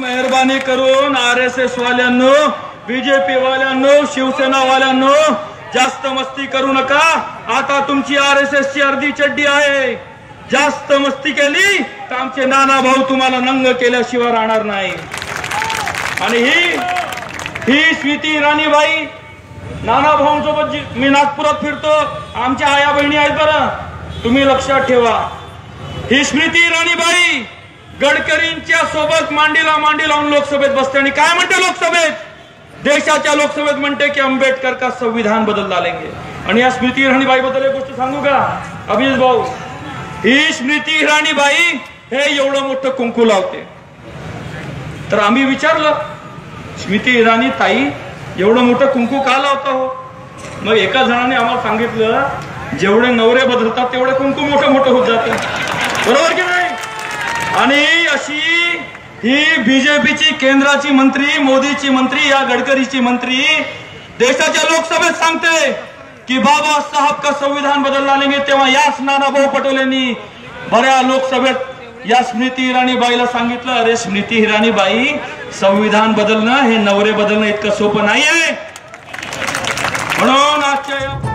मेहरबानी करून R S S वाल्यांनो बीजेपी वाल्यांनो शिवसेना वाल्यांनो जास्त मस्ती करू नका. आता तुमची आर एस एस ची अर्धी चड्डी आहे. जास्त मस्ती केली तर आमचे नाना भाऊ तुम्हाला नंग केल्याशिवाय राहणार नाही. आणि ही ही स्वीती राणीबाई नाना भाऊंसोबत मी नागपुरात फिरतो. आमच्या आया बहिणी आहेत बरं. तुम्ही लक्षात ठेवा. ही स्मृती राणीबाई गडकरींच्या सोबत मांडीला मांडी लावून लोकसभेत बसते आणि काय म्हणते लोकसभेत? देशाच्या लोकसभेत म्हणते की आंबेडकर का संविधान बदलला लेंगे आणि या स्मृती इराणीबाई बद्दल एक गोष्ट सांगू का? अभिजित भाऊ ही स्मृती इराणीबाई हे एवढं मोठं कुंकू लावते. तर आम्ही विचारलं स्मृती इराणी ताई एवढं मोठं कुंकू का लावता हो? मग एका जणाने आम्हाला सांगितलं जेवढे नवरे बदलतात तेवढे कुंकू मोठं मोठं होत जातं बरोबर की नाही आणि अशी ही बीजेपीची केंद्राची मंत्री मोदीची मंत्री या गडकरीची मंत्री देशाच्या लोकसभेत सांगते की बाबा साहब का संविधान बदलला नाही तेव्हा याच नानाभाऊ पटोलेंनी बऱ्या लोकसभेत या स्मृती इराणीबाईला सांगितलं अरे स्मृती हिराणीबाई संविधान बदलणं हे नवरे बदलणं इतकं सोपं नाहीये. म्हणून आजच्या